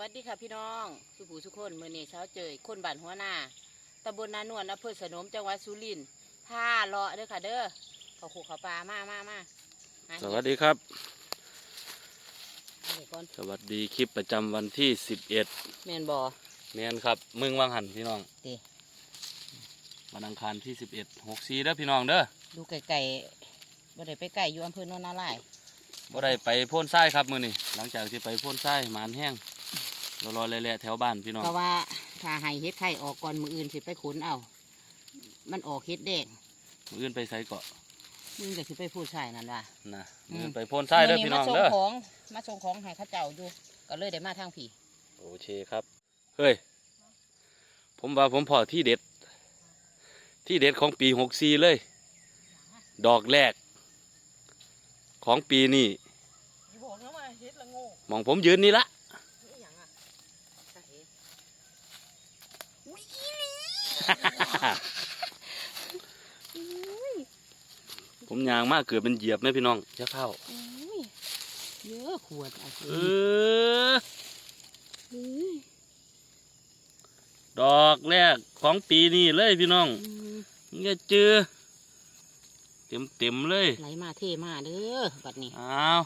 วัสดีค่ะพี่น้องสุภูสุคนเมื่อนี้เช้าเจอคนบ้านหัวหน้าตำบลนานวลอำเภอสนมจังหวัดสุรินทร์ท่าเลาะเด้อค่ะเด้อเขาขู่เขาปลามามามาหาสวัสดีครับเห็ดก่อนสวัสดีคลิปประจำวันที่ 11แมนบอ เมียนครับ มึงวังหันพี่น้องดีวันอังคารที่ 11 6สีเด้อพี่น้องเด้อดูไก่ไก่บ่ได้ไปไก่อยู่อำเภอโนนนาลายบ่ได้ไปโพ่นทรายครับมื้อนี้หลังจากที่ไปโพ่นทรายหมานแห้ง รอๆแล่ๆแถวบ้านพี่น้องเพราะว่าถ้าให้เฮ็ดไข่ออกก่อนมืออื่นสิไปขนเอา มันออกเฮ็ดแดงมื้ออื่นไปไสเกาะมึงก็สิไปพูดใช่นั่นว่ะนะอืมมื้ออื่นไปโพ่นทรายเด้อพี่น้องมื้เด้อมาส่งของมาส่งของให้เข้าเจ้าอยู่ก็เลยได้มาทางผีโอเคครับเฮ้ยผมว่าผมพอที่เด็ด ที่เด็ดของปี64เลย ดอกแรก ของปีนี้อย่าบอกนะว่าเฮ็ดละโง่หมองผมยืนนี่ละ นี่หยังอะจ้าเอ๋อุ้ย ผมยางมากเกิดเป็นเหยียบไหมพี่น้องจะเข้าอุ้ยเยอะขวดอะเอออุ้ยดอกแรกของปีนี้เลยพี่น้องอืมเนี่ยเจอเต็มเต็มๆเลยไหลมาเทมาเด้อบัดนี้อ้าว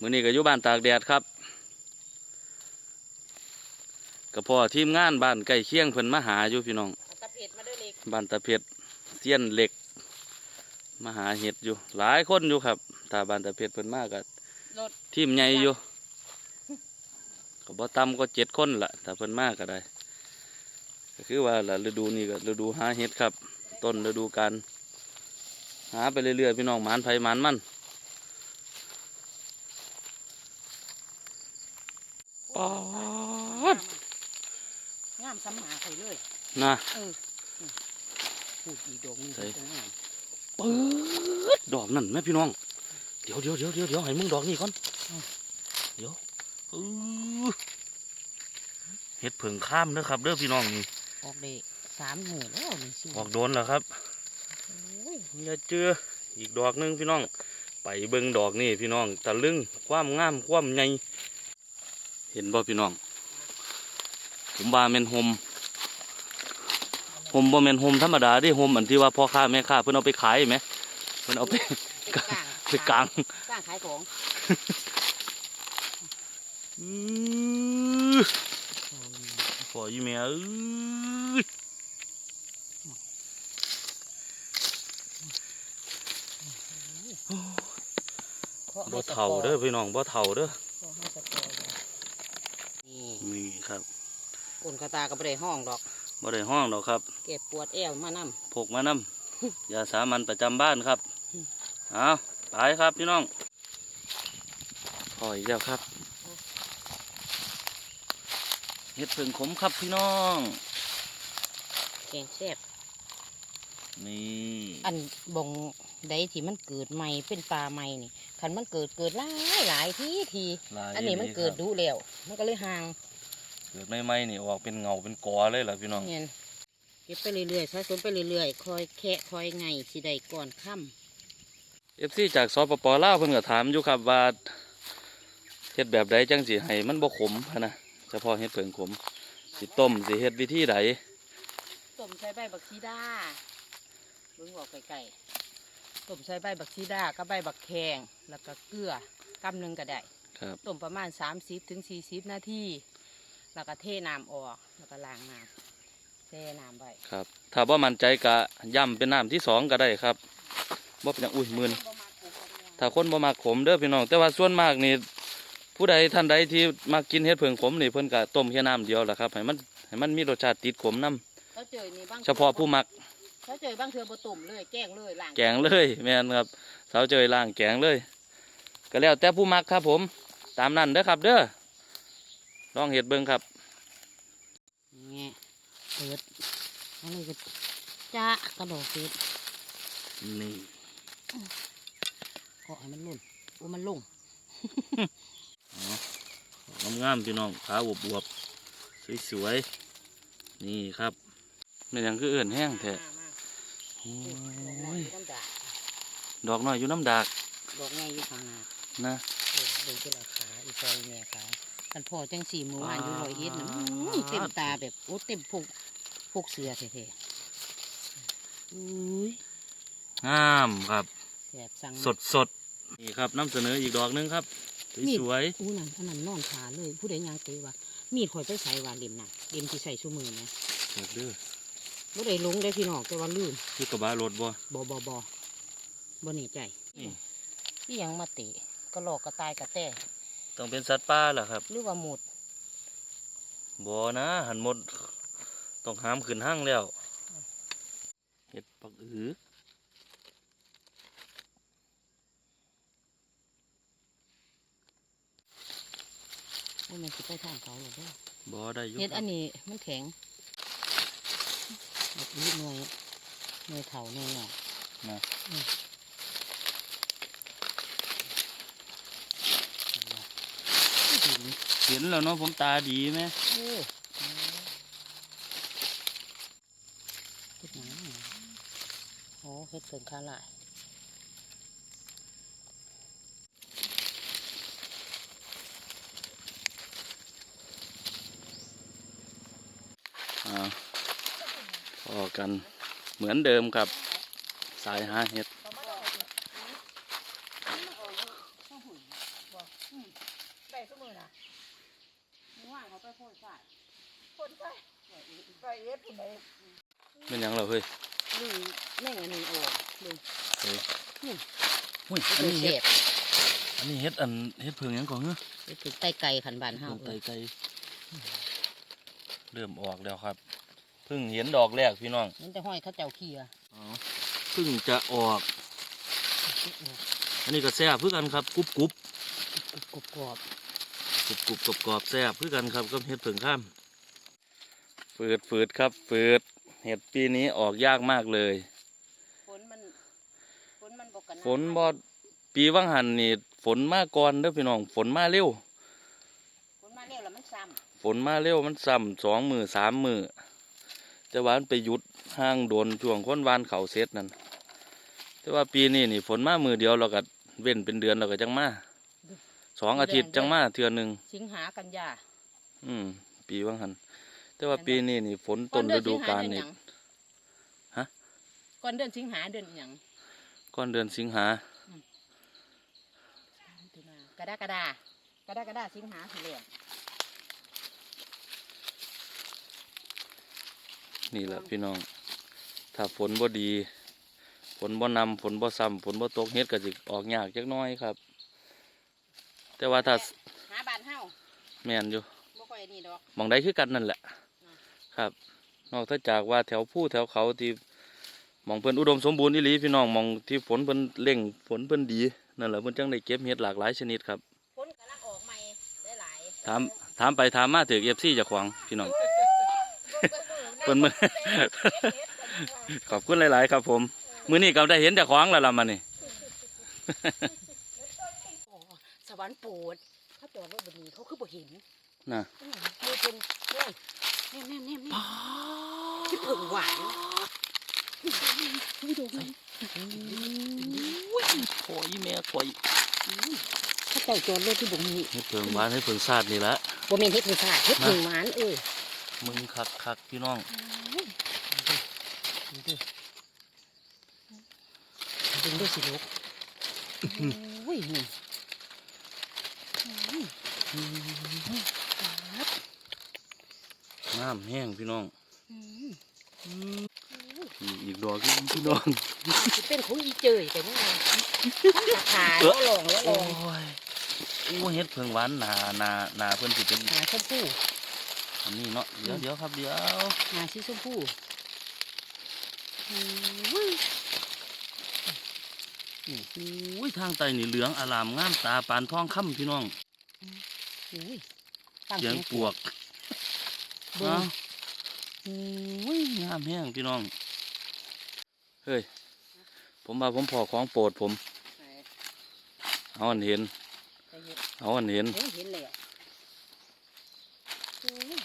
มื้อนี้ก็อยู่บ้านตากแดดครับ ก็พอทีมงานบ้านใกล้เคียงเพิ่นมาหาอยู่พี่น้องเอาตะเพ็ดมาเด้อเล็กบ้านตะเพ็ดเสี้ยนเหล็กมาหาเห็ดอยู่ หลายคนอยู่ครับถ้าบ้านตะเพ็ดเพิ่นมากก็รถทีมใหญ่อยู่ก็บ่ต่ำก็เจ็ดคนละถ้าเพิ่นมากก็ได้ ก็คือว่าละฤดูนี้ก็ฤดูหาเห็ดครับ ต้นฤดูการหาไปเรื่อยๆพี่น้องหมานไผหมานมันปอดงามซ้ำหมาใครเลย นะเออพูดอีดอกหนึงใส่ตรงนั้นเปิดดอกนั่นแม่พี่น้อง เดี๋ยวเดี๋ยวเดี๋ยวเดี๋ยวเดี๋ยวให้มึงดอกนี่ก่อน เดี๋ยวเออเห็ดเผิงข้ามเด้อครับเด้อพี่น้องนี่ ออกเดะสามหมื่นแล้วนี่สิออกโดนแล้วครับอย่าเจออีกดอกหนึงพี่น้อง ไปเบิ่งดอกนี่พี่น้องตะลึงความงามความใหญ่เห็นบ่พี่น้อง ผมว่าแม่นหมหมบ่แม่นหมธรรมดาเดิหมอันที่ว่าพ่อค้าแม่ค้าเพิ่นเอาไปขายไหมเพิ่นเอาไปเป็นกลางไปกลางกลางขายของอื้อพอยี่แม่เอ้ยเคาะให้บ่สะกเท่าเด้อพี่น้องบ่เท่าเด้อเคาะให้สะกอเลยนี่นี่ครับ ก้นกระตาก็บ่ได้ห้องดอกบ่ได้ห้องดอกครับ เก็บปวดแอวมานํพกมานำยาสามัญประจำบ้านครับอืมเอาไปครับพี่น้องพออีกแล้วครับเห็ดเพิ่งขมครับพี่น้องแกงแซ่บนี่อันบงใดที่มันเกิดใหม่เป็นปลาใหม่นี่คันมันเกิดเกิดหลายหลายทีทีลายอันนี้มันดีๆเกิดครับดูแล้วมันก็เลยห่าง เกิดไม่ๆนี่ออกเป็นเงาเป็นกอเลยล่ะพี่น้องเงี้ยเก็บไปเรื่อยๆสะสมไปเรื่อยๆคอยแคะคอยไงสิได้ก่อนค่เอฟซีจากสปปลาวเพิ่นก็ถามอยู่ครับว่าเฮ็ดแบบใดจังสิให้มันบ่ขมหั้นนะเฉพาะเฮ็ดเผิงขมสิต้มสิเฮ็ดวิธีใดำต้มใช้ใบบักซีดาเบิ่งบอกไก่ๆต้มใช้ใบบักซีดากับใบบักแขงแล้วก็เกลือกำหนึ่งก็ได้ครับต้มประมาณ 30ถึง40 นาที แล้วก็เทน้ำออก แล้วก็ล้างน้ำแช่น้ำไว้ครับ ถ้าบ่มั่นใจก็ย่ำเป็นน้ำที่สองก็ได้ครับบ่เป็นหยังอุ้ยหมื่นถ้าคนบ่มักขมเด้อพี่น้อง แต่ว่าส่วนมากนี่ผู้ใดท่านใดที่มักกินเฮ็ดเผิงขมนี่เพิ่นก็ต้มแค่น้ำเดียวแหละครับให้มันให้มันมีรสชาติติดขมนํเขาเจอนี่บางเฉพาะผู้มักเขาเจอบางเทือบ่ต้มเลย แกงเลยล้างแกงเลยแม่นครับสาวเจยล่างแกงเลย ก็แล้วแต่ผู้มักครับผม ตามนั้นเด้อครับเด้อ ลองเห็ดเบิ่งครับแง่เปิดอันนี้ก็จ้ากระโดดเปิดนี่ขอให้มันลุ่นโอ้มันลงงามๆพี่น้องขาอวบๆสวยๆนี่ครับเป็นหยังคือเอื่นแห้งแท้มามาโอ้โอ้ยยน้ำดากดอกน้อยอยู่น้ำดากดอกแง่อยู่ข้างหน้านะเออเดินที่ละขาอีกซอยแม่ขา กันพอจังสี่หมู่บ้านอยู่ร้อยเอ็ดนะอื้อเต็มตาแบบโอ้เต็มพกพกเสือแท้ๆอุ้ยงามครับแบบสั่งสดสดๆนี่ครับน้ำเสนออีกดอกหนึงครับมีดสวยอู้นั่นอันนั้นนอนขาเลย ผู้ใดยางเตะว่ามีดข่อยไปใส่ว่าเล่มน่ะเล่มที่ใส่ชูมือนะๆแบบเด้อบ่ได้ลงได้พี่น้องแต่ว่าลืมที่กระบะรถบ่ บ่บ่บ่บ่แน่ใจนี่ นี่ยังมาเตะกระหลอกกระตายกระแต้ ต้องเป็นสัตว์ป่าล่ะครับหรือว่าหมดบ่นะ หันหมด ต้องหามขึ้นห้างแล้วเห็ดปักอือว่ามันสิไปทางเขาหรือเปล่าบ่ได้อยุเฮ็ดอันนี้มันแข็งแบบนี้หน่วยหน่วยเถาหน่วยหน่อยนะ อืมหิน เห็นแล้วเนาะผมตาดีไหมเออเฮ็ดหยังเนี่ยโอ้เฮ็ดเกินค่าหลายอ่าพอกันเหมือนเดิมครับ สายหาเห็ดได้สมือน่ะว่างเขาไปพ่นใส่ คนไปไปเอ็ดผู้ใด เป็นหยังเราเฮ้ ยลุงแม่งอันนี้โอ้ลุงเฮ้ยนี่หุ้ยเป็อันนนี้เศเห็ดษอันนี้เห็ดอันเห็ดเพิงหยังก่อนเนอะเป็นถึงไตไก่ขันบานเฮาไก่ไก่เริ่มออกแล้วครับเพิ่งเห็นดอกแรกพี่น้องมันจะห้อยเขาเจ้าเคียอ๋อเพิ่งจะออก อันนี้ก็แซ่บเพื่อกันครับกรุบกรุบกรุบกรอบกรุบกรุบกรอบกรอบแซ่บเพื่อกันครับก็เห็ดเพิงข้ามฝืดฝืดครับฝืด เห็ดปีนี้ออกยากมากเลย ฝนมันฝนมันบกกันฝนบอดปีว่างหันนี่ฝนมาก่อนเด้อพี่น้อง ฝนมาเร็ว ฝนมาเร็วแล้วมันซ้ฝนมาเร็วมันซ้ำสองมือสามมือแต่ว่ามันไปหยุดห้างโดนช่วงค้นวานเขาเซตนั่นแต่ว่าปีนี้นี่ฝนมามือเดียวเราก็เว้นเป็นเดือนเราก็จังมาสองอาทิตย์จังมาเทือหนึ่งำสิงหากันยาอืม ปีว่างหัน แต่ว่าปีนี้นี่ฝนต้นฤดูกาลนี่ฮะก่อนเดือนสิงหาเดือนหยังก้อนเดือนสิงหามิถุนากระดากระดากระดากระดาสิงหาสิเรียนนี่แหละพี่น้อง ถ้าฝนบ่ดี ฝนบ่นำฝนบ่ซ้ำฝนบ่ตกเฮ็ดก็สิออกยากจักหน้อยครับ แต่ว่าถ้าหาบ้านเฮาแม่นอยู่บ่ค่อยนี่ดอกหมองใดคือกันนั่นแหละ ครับ นอกจากว่าแถวผู้แถวเขาที่หมองเพิ่นอุดมสมบูรณ์อีหลีพี่น้องหมองที่ฝนเพิ่นเร่งฝนเพิ่นดีนั่นแหละเพิ่นจังได้เก็บเห็ดหลากหลายชนิดครับฝนกำลังออกใหม่หลายๆถามถามไปถามมาถึง FC เจ้าของพี่น้องเพิ่นมื้อขอบคุณหลายๆ ครับผมมื้อนี้ก็ได้เห็นเจ้าของแล้วล่ะมานี่โอ้สวรรค์โปรดเขาจอดรถบนนี้เขาคือบ่เห็นน่ะอืมมือเป็นเน่แน่แน่แน่แน่ที่เผิ่งหวานไม่ดูไหมโอ้ยแม่ข่อยเขาเจ้าจอดรถที่บ่มีเฮ็ดเพิงหวานให้เพิงซาดนี่ละบ่แม่นเฮ็ดเป็นศาสตร์เฮ็ดเผิ่งหวานเออมึงคักคักๆพี่น้องดูดิดึงด้วยสิลูกโอ้ยนี่อืมครับ น้ำแห้งพี่น้องอืมนี่อีกดอกหนึ่งพี่น้องสิเป็นของอีเจยแต่นี่ไงขาแล้วลองแล้วลโอ้องยโอ้เฮ็ดเพิงหวานหนาหนาหนาเพิ่นสิเป็นหาชมพูอันนี้เนาะเดี๋ยวเดี๋ยวครับเดี๋ยวหาสีชมพูอืมอุ้ยทางใต้นี่เหลืองอลามงามตาปานทองคำพี่น้องอุ้ยตั้งเสียงปวก เบิ่อ้างวอุ้ยงามแห้งพี่น้อง เฮ้ย ผมว่าผมพอของโปรดผม เอาอันเห็นไปเห็นเอาอันเห็นเห็นเห็นเลยอะอุ้ย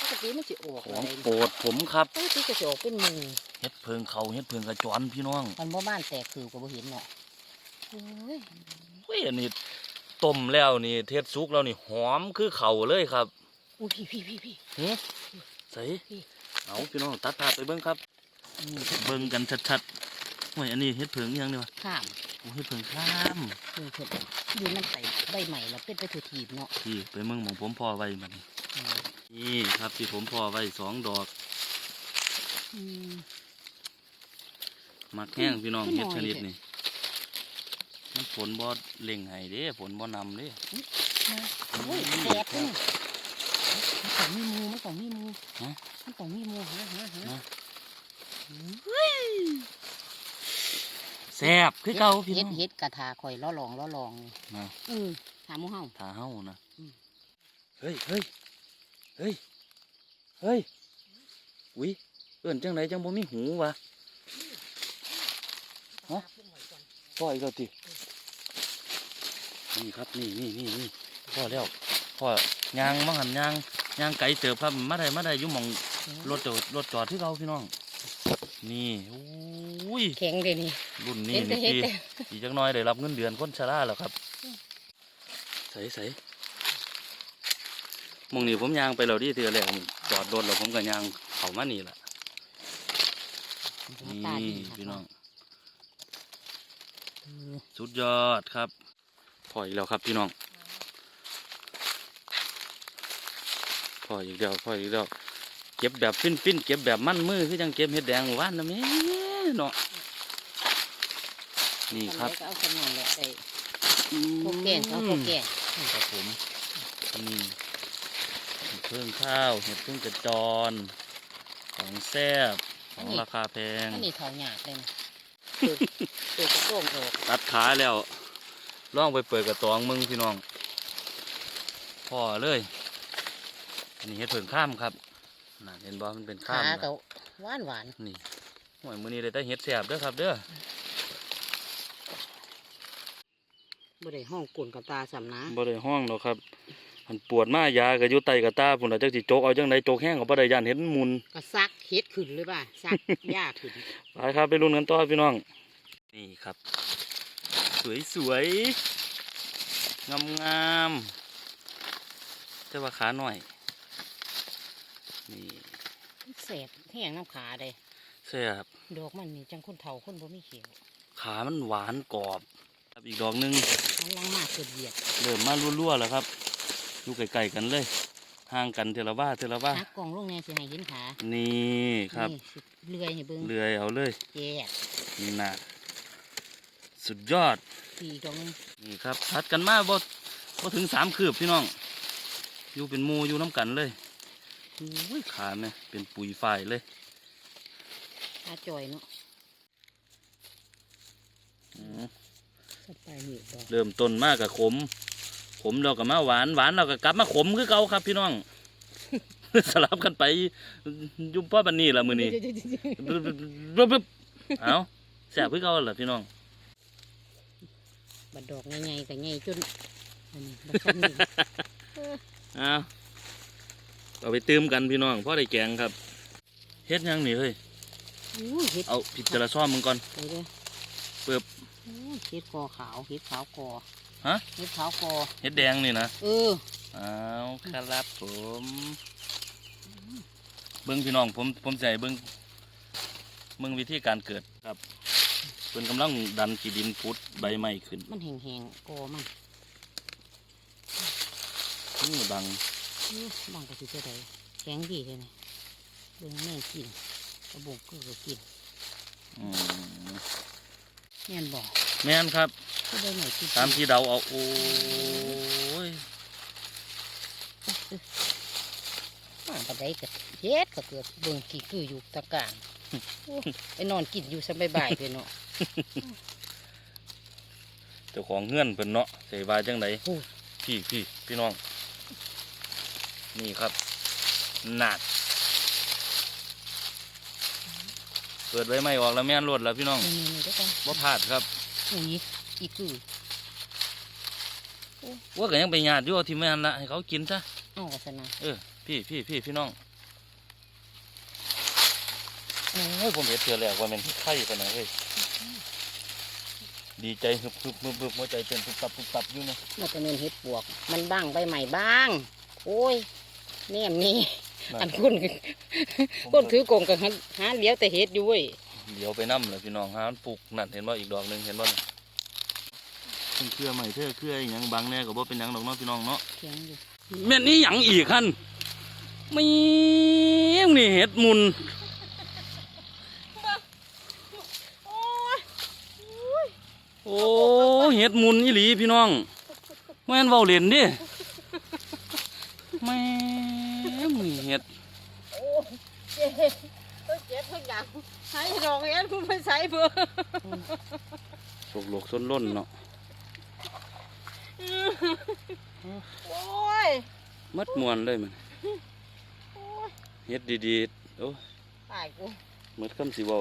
ปกติมันจะออกขอะองไรโปรดผมครับปกติก็จะออกเป็นหมือเฮ็ดเพิงเขาเฮ็ดเพิงกระจรพี่น้อง มันบ่บ้านแตกคือก็บ่เห็นเนาะโอ้ยเฮ้ยอันนี้ต้มแล้วนี่เทศสุกแล้วนี่หอมคือเข่าวเลยครับ อุ้ยพี่พี่พี่พี่หึใส่พี่เอาพี่น้องตัดภาพไปเบิ่งครับนี่เบิ่งกันชัดๆโอ้ยอันนี้เฮ็ดเผิงอิหยังเนี่ยวะข้ามโอ้ยเฮ็ดเผิงข้ามคือเพิ่นดูมันใส่ใบใหม่แล้วเป็นไปถูถีบเนาะที่ไปเมืองหมองผมพ่อไว้มันอืมนี่ครับที่ผมพ่อไว้สองดอกอืมมักแห้งพี่น้องขึ้นเฮ็ดหน่อยชนิดเถอะนี่มันฝนบ่เล่งให้เด้ฝนบ่นำเด้โอ้ยแดดนี่มัน ต้องมีมูมันต้องมีมูฮะมันต้องมีมูฮะฮะฮะฮะแซ่บคือเก่าพี่เฮ็น้ดองเฮ็ดกระทาข่อยล้อลองล้อลองนี่นะอือถามหมูเฮาถ้าเฮานะอืม เฮ้ยเฮ้ยเฮ้ยเฮ้ยอุ้ยเอิ้นจังไดจังบ่มีหูวะ ฮะ พ่ออีกแล้วตินี่ครับนี่นี่นี่นี่พ่อแล้วพ่อย่างมาหันย่าง ย่างไก่เติบครับมาได้มาได้อยู่หมองรถจอดรถจอดที่เราพี่น้อง นี่อุ้ยแข็งเลยนี่ รุ่นนี้เฮ็ดแต่นี่เฮ็ดพี่แต่ อีกจักหน้อยได้รับเงินเดือนคนชราแล้วครับ ใส่ใส่หมองนี้ผมย่างไปแล้วดิเทือแรกผมจอดรถแล้วผมก็ย่างเข้ามานี่แหละหัวตานี่ดีครับพี่น้องเออสุดยอดครับพออีกแล้วครับพี่น้อง พออีกแล้วพออีกแล้วเก็บแบบฟินฟินๆเก็บแบบมั่นมือคือจังเก็บเห็ดแดงหมู่บ้านนะแม่เนาะนี่ครับทำไมก็เอาสมองแหละไอ้พวกแกงเขาพวกแกงครับผมนี่เพิ่งข้าวเห็ดเพิ่งกระจรของแซ่บของราคาแพงอันนี้เท่าหยาดเลยนะคือคือกระโปรงออกตัดขาแล้วล่องไปเปิดกระตองมึงพี่น้องพ่อเลย อันนี้เห็ดเผิงข้ามครับน่ะเห็นบ่มันเป็นข้าขามก็นะหวานหวานนี่หวยมือนี้ได้แต่เห็ดแสบเด้อครับเด้อบ่ได้ห้องกุนกับตาสำนะบ่ได้ห้องหรอกครับ มันปวดมายาก็อยู่ไตกับตาพุ่นน่ะจักสิโจกเอาจังไดโจกแห้งก็บ่ได้ย่านเห็นมุนก็ซักเฮ็ดขึ้นเลยป่ะซัก หญ้าขึ้นไปครับไปลุ้นกันต่อพี่น้อง นี่ครับ สวยสวยงามงามๆแต่ว่าขาหน่อย นี่แสบแห้งน้ำขาเลยแซ่บดอกมันนี่จังคนเฒ่าคนบ่มีเขียวขามันหวานกรอบครับอีกดอกหนึงมันลังมากเกิดเหยียดเริ่มมารั่วๆแล้วครับอยู่ไกลๆกันเลยห่างกันเทละว่าเทละว่าหักกล่องลงแน่สิให้เห็นขานี่ครับนี่สิเลื่อยให้เบิ่งเลื่อยเอาเลยแย่นี่นะสุดยอด สี่ดอกนึงนี่ครับทัดกันมาบ่บ่ถึงสามคืบพี่น้อง อยู่เป็นหมูอยู่น้ำกันเลย อุ้ยขาแม่เป็นปุ๋ยฝ่ายเลยตาจ่อยเนาะอืมสัไปนี่ดอกเริ่มต้นมากกับขม ขมเราก็มาหวานหวานเราก็กลับมาขมคือเก่าครับพี่น้อง สลับกันไปอยุ่พ่อบันนี้ละมือนี้บึ๊บบึ๊บเอาแซ่บคือเก่าล่ะพี่น้องบัดดอกใหญ่ๆก็ใหญ่จนอันนี้บัดซ้ำนี่เอา เอาไปตื้มกันพี่น้องพ่อได้แกงครับเฮ็ดหยังนี่เฮ้ยอู้เฮ็ดเอาผิดจระซ่อมมึงก่อนไปเลยเปิบอู้เฮ็ดคอขาวเฮ็ดขาวคอฮะเฮ็ดขาวคอเฮ็ดแดงนี่นะเออเอาครับผม เบิ้งพี่น้องผมผมใส่เบิ้งเบิ้งวิธีการเกิดครับเพิ่นกำลังดันขีดินพุดใบไม้ขึ้น มันแห้งๆคอมันนี่บังอื้อ บางก็สิเท่าใดแข็งดีเลยนี่เบิ่งแม่กินกระบอกก็ก็กินอืมแม่นบ่แม่นครับก็ได้หน่อยกินตามที่เดาเอาโอ้ยมาบัดใดก็เฮ็ดก็เกิดเบิ่งกี่คืออยู่ตะกร้างโอ้ไปนอนกินอยู่สบายๆเลยเนาะเจ้าของเงื่อนเพิ่นเนาะใส่ว่าจังไดโอ้พี่พี่พี่น้อง นี่ครับนาดเปิดไว้ไม่ออกแล้วแม่นรวดแล้วพี่น้องนี่ๆๆเด้อกันบ่พลาดครับอุ้ยอีคือว่าก็ยังไปญาติอยู่เอาที่แม่นละให้เขากินซะเอากระสนะเออพี่พี่พี่พี่น้องโอ้ยผมเห็นเถื่อแรกว่ามันไข่ปานไหนเฮ้ยดีใจฮึบฮึบฮึบฮึบหัวใจเต้นตุบตับตุบตับอยู่เนาะมันจะเป็นเห็ดปวก มันบ้างใบใหม่บ้าง โอ้ยแนมนี่อันคุณคุณถือกงกับหาเลี้ยวแต่เห็ดอยู่เว้ยเดี๋ยวไปนำเลยพี่น้องหามันปลูกนั่นเห็นว่าอีกดอกหนึงเห็นว่าเป็นเครือใหม่เธอเครืออหยังบางแน่ก็บ่เป็นหยังดอกเนาะพี่น้องเนาะเถียงอยู่แม่นนี่หยังอีกคันไม่งนี่เห็ดมุนโอ้ยโอ้เห็ดมุนอีหลีพี่น้องแม่นเว้าเล่นดิแม่งนี่เห็ดโอ้ เจ็บเอ้ยเจ็บทุกอย่างใช้ดอกเห็ดคุณไปใส่เพื่อสกโลกส้นล้นเนาะโอ้ยมัดมวนเลยมันเฮ็ดดีๆโอ้ตายกูมัดคำสิเว้า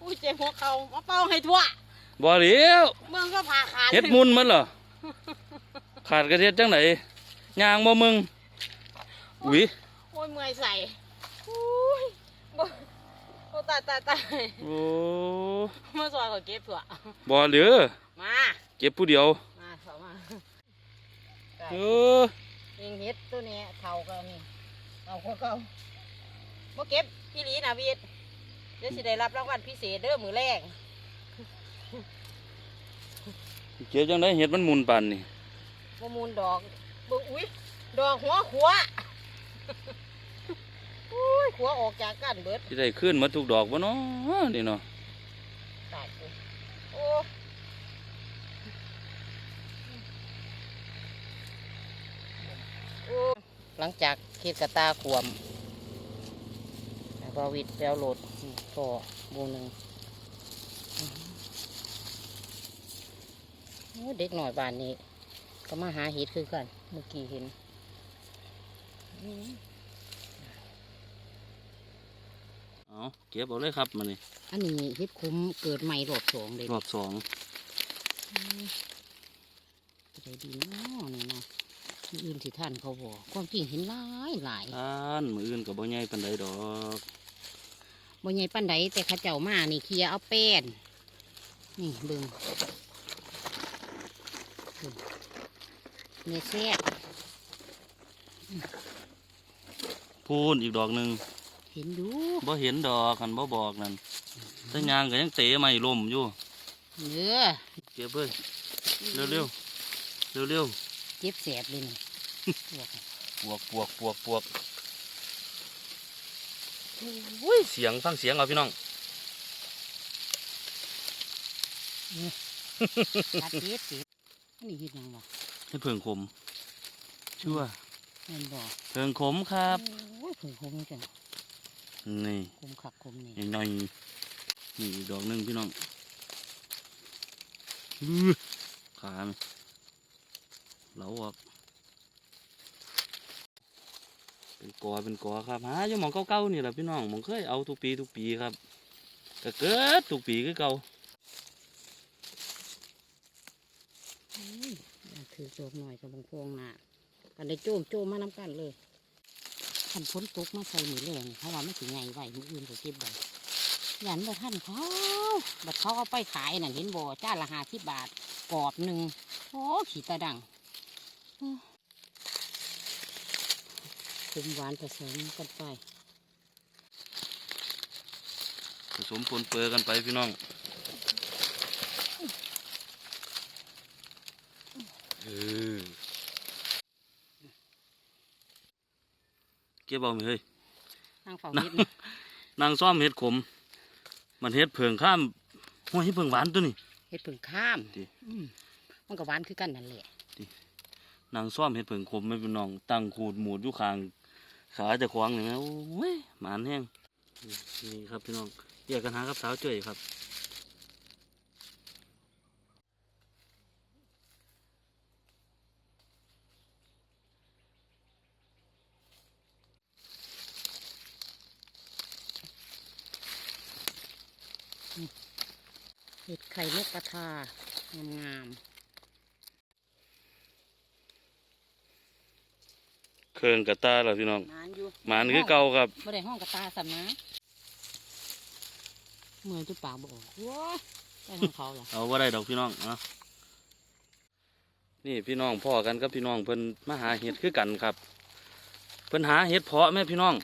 อุ้ยเจ็บหัวเข่ามาเป่าให้ทั่วบ่เหลียวมืองก็ผ่าขาดเฮ็ดมุนมันเหรอขาดกระเทียดจังไหนยางบ่มึง อุ้ยโอ้ยเมื่อยใส่อุ้ยบ่โอ้ตายตายตายโอ้มาซอยก็เก็บเถอะบ่เหลือมาเก็บผู้เดียว มาเข้ามาเออยิงเฮ็ดตัวนี้เท่ากันนี่เอาก็เก่าบ่เก็บพี่ลีนะวีดเดี๋ยวสิได้รับรางวัลพิเศษเด้อมือแรกเก็บจังไดเฮ็ดมันมุนปานนี่บ่มูลดอกบ่อุ้ยดอกหัวขัว อุ้ยขัวออกจากกันเบิดสิได้ขึ้นหมาทุกดอกบ่เนาะนี่เนาะตายกูโอ้โอ้หลังจากเฮ็ดกระตาขวมบาวิดแล้วโหลดต่อบูหนึ่งโอ้เด็กหน่อยบ้านนี้ ก็มาหาเห็ดคือกัน เมื่อกี้เห็นอืม เอาเก็บเอาเลยครับมานี่อันนี้เห็ดคุ้มเกิดใหม่รอบสองเลยรอบสองจะได้ดีเนาะนี่เนาะที่อื่นที่ท่านเขาบอกความจริงเห็นหลายหลายทานมื้ออื่นก็บ่ใหญ่ปานใดดอกบ่ใหญ่ปานใดแต่เข้าเจ้ามานี่เคลียร์เอาแป้นนี่เบิ่งเบิ่งเนื้อแซ่บ พูนอีกดอกหนึงเห็นอยู่บ่เห็นดอกคันบ่บอกนั่นถ้ายางก็ยังเตะไม่ล่มอยู่เนื้อเก็บเอ้ยเร็วเร็วเร็วเร็วเจ็บแสบเลยนี่พวกๆปวกปวกปวกปวกอุ้ยเสียงฟังเสียงเอาพี่น้องตัดเจ็บเจ็บอันนี้เห็ดหยังวะให้เพิ่งขมชั่ว แม่นบ่เพิ่งขมครับโอ้ยผึ่งคมจังนี่คมขักคมนี่หน่อยๆนี่อีกดอกหนึงพี่น้องอื้อขามันเหลาออกเป็นกอเป็นกอครับหาอยู่หมองเก่าๆนี่แหละพี่น้องหมองเคยเอาทุกปีทุกปีครับก็เกิดทุกปีคือเก่าอุ้ยถือโจมหน่อยกับบงพวงหนา กันได้โจมโจมมาน้ำกันเลยคันพ้นตกมาใส่หมือแรงเพราะว่าไม่ถึงไงไหวมืออื่นก็เก็บใบยันบ่ท่านเขาบัดเขาเอาไปขายน่ะเห็นบ่จ้านละห้าสิบบาทกรอบหนึ่งโอ้ขีตาดังอื้อคุมหวานผสมกันไป ผสมปนเปื้อกันไปพี่น้องเออ เก็บเอาไหมเฮ้ยนั่งเฝ้านะเฮ็ดนางซ่อมเห็ดขม มันเห็ดเผิงข้ามห้วยเห็ดเผิงหวานตัวนี้เฮ็ดผึ่งข้ามติอืมมันก็หวานคือกันนั่นแหละนางซ่อมเห็ดเผิงขมไม่เป็นน้องตั้งขูดหมูดอยู่ข้างขาจะควางนี่นะโอ้ยหมานแห้งนี่ครับพี่น้องแยกกันหากับสาวเจ้ยครับ เห็ดไข่นกกระทางามเครื่องกระตาแล้วพี่น้องๆหมานอยู่หมานคือเก่าครับไม่ได้ห้องกระตาสำนะเมื่อยจุดปากบออกว้ายไปทางเขาล่ะเอาว่าได้ดอกพี่น้องเนาะนี่พี่น้องพ่อกันกับพี่น้องเพิ่นมาหาเห็ดคือกันครับ เพิ่นหาเห็ดเพาะแม่พี่น้อง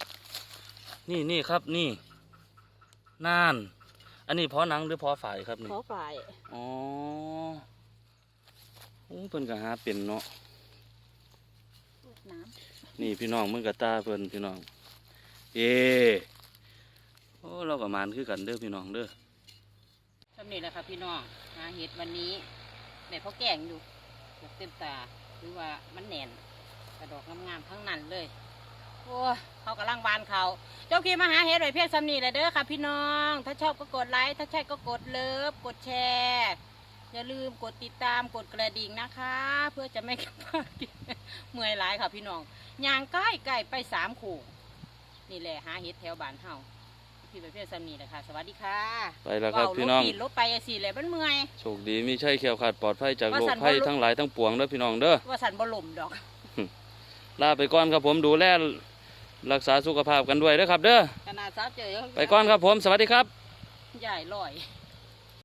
นี่นี่ครับนี่น่าน อันนี้เพาะหนังหรือเพาะฝ่ายครับนี่ขอฝ่ายอ๋อโอ้เพิ่นก็หาเป็นเนาะน้นี่พี่น้องมึงกับตาเพิ่นพี่น้อง เอโอ้เรากับมานคือกันเด้อพี่น้องเด้อำสำนี่แหละครับพี่น้องหาเห็ดวันนี้แม่พ่อแกงอยู่ดอกเต็มตาหรือว่ามันแน่นกระดอกงามๆทั้งนั้นเลย โอ้ยเขากำลังบานเขาเจ้าคีมาหาเห็ดไว้เพียงสำนี่แหละเด้อค่ะพี่น้อง ถ้าชอบก็กดไลค์ ถ้าใช่ก็กดเลิฟ กดแชร์ อย่าลืมกดติดตาม กดกระดิ่งนะคะ เพื่อจะไม่พลาดเมื่อยหลายค่ะพี่น้องย่างใกล้ใกล้ไปสามขู่นี่แหละหาเห็ดแถวบ้านเฮาพี่ไปเพียงสำนี่แหละค่ะ สวัสดีค่ะไปแล้วครับพี่น้องเว้าลบผิดลบไปสิเลยมันเมื่อย โชคดีมีใช่แขวขาดปลอดภัยจากว่าโรคสันบ่ภัยลุทั้งหลายทั้งปวงเด้อพี่น้องเด้อว่าสันบลมดอก ลาไปก่อนครับผมดูแล รักษาสุขภาพกันด้วยเด้อครับ เด้อขนาดสาวเจอไปก่อนครับผม สวัสดีครับ ใหญ่ลอยส